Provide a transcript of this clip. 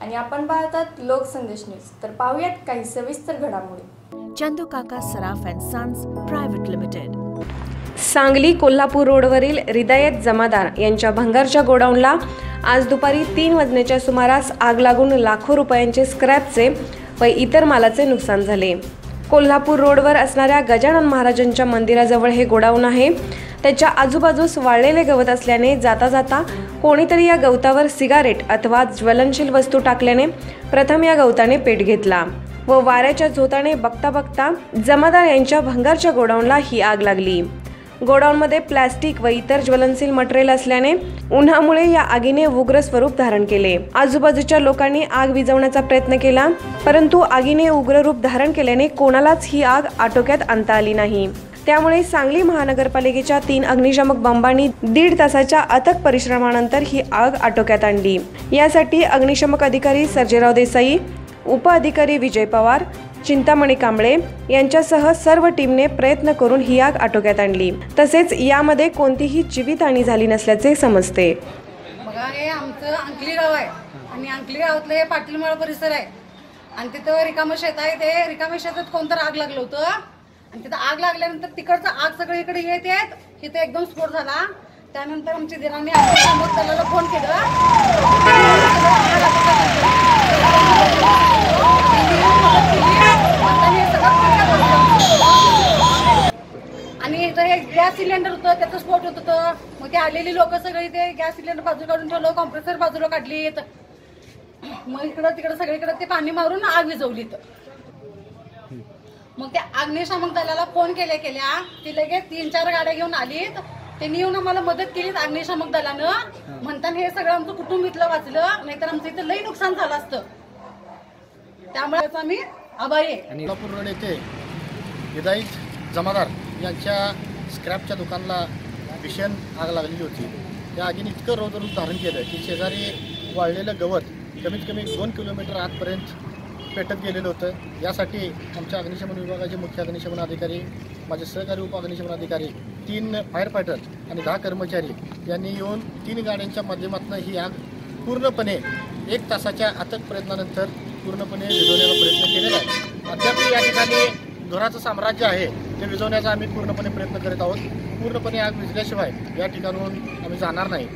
आपण पाहतात लोकसंदेश न्यूज. तर पाहूयात काही सविस्तर घडामोडी. Chandu Kaka Saraf and sons private limited. Sangli Kolhapur रोडवरील रिदायत जमादार यांच्या भंगारच्या गोडाऊनला आज दुपारी तीन वाजण्याच्या सुमारास आग लागून लाखो रुपयांचे स्क्रॅपचे व इतर मालाचे नुकसान झाले. कोल्हापूर रोडवर असणाऱ्या गजानन महाराजांच्या मंदिराजवळ हे गोडाऊन आहे. त्याच्या आजूबाजूस वाळलेले गवत असल्याने जाता जाता कोणीतरी या गवतावर सिगारेट अथवा ज्वलनशील वस्तू टाकल्याने प्रथम या गवताने पेट घेतला व वाऱ्याच्या झोताने बघता बघता जमादार यांच्या भंगारच्या गोडाऊनला ही आग लागली. गोडाऊनमध्ये प्लॅस्टिक व इतर ज्वलनशील मटेरियल असल्याने उन्हामुळे या आगीने उग्र स्वरूप धारण केले. आजूबाजूच्या लोकांनी आग विझवण्याचा प्रयत्न केला परंतु आगीने उग्र रूप धारण केल्याने कोणालाच ही आग आटोक्यात आणता आली नाही. त्यामुळे सांगली महानगरपालिकेच्या तीन अग्निशामक बंबांनी दीड तासाच्या अथक परिश्रमानंतर ही आग आटोक्यात आणली. यासाठी अग्निशामक अधिकारी सर्जेराव देसाई उपअधिकारी विजय पवार चिंतामणी कांबळे यांच्यासह सर्व टीमने प्रयत्न करून ही आग आटोक्यात आणली. तसेच यामध्ये कोणतीही जीवितहानी झाली नसल्याचे समजते. बघा हे आमचं अंकली गाव आहे. आणि अंकली गावातलं हे पाटीलमाळ परिसर आहे. आणि तिथं रिकामं शेत आहे. ते रिकाम्या शेतात कोणतं आग लागलं होतं? आणि तिथं आग लागल्यानंतर तिकडचं आग सगळं इकडे येत आहेत इथं एकदम स्फोट झाला. त्यानंतर आमची दिरांनी आमच्या फोन केला त्यांनी मदत केली. म्हणताना हे सगळं बंद. आणि इथं हे गॅस सिलेंडर होतं त्याचं स्फोट होत होतं. मग ते आलेली लोक सगळी ते गॅस सिलेंडर बाजूला काढून ठेवलं कॉम्प्रेसर बाजूला काढली मग इकडं तिकडं सगळीकडे ते पाणी मारून आग विझवली मग त्या अग्निशामक दलाला फोन केल्या केल्या. ती लगेच तीन चार गाड्या घेऊन आलीत. त्यांनी येऊन आम्हाला मदत केली अग्निशामक दलानं. म्हणताना हे सगळं आमचं कुटुंब इथलं वाचलं नाहीतर आमचं इथं लई नुकसान झालं असतं. त्यामुळे आम्ही आभारी आहे. कोल्हापूर रोड येथे जमादार यांच्या स्क्रॅपच्या दुकानाला भीषण आग लागलेली होती. त्या आगीने इतकं रौद्ररूप धारण केलं की शेजारी वाळलेलं गवत कमीत कमी दोन किलोमीटर आतपर्यंत पेटत गेलेलं होतं. यासाठी आमच्या अग्निशमन विभागाचे मुख्य अग्निशमन अधिकारी माझे सहकारी उप अग्निशमन अधिकारी तीन फायर फायटर आणि दहा कर्मचारी यांनी येऊन तीन गाड्यांच्या माध्यमातून ही आग पूर्णपणे एक तासाच्या अथक प्रयत्नानंतर पूर्णपणे विझवण्याचा प्रयत्न केलेला आहे. अद्याप या ठिकाणी धुराचं साम्राज्य आहे. ते विझवण्याचा आम्ही पूर्णपणे प्रयत्न करीत आहोत. पूर्णपणे आग विजल्याशिवाय या ठिकाणून आम्ही जाणार नाही.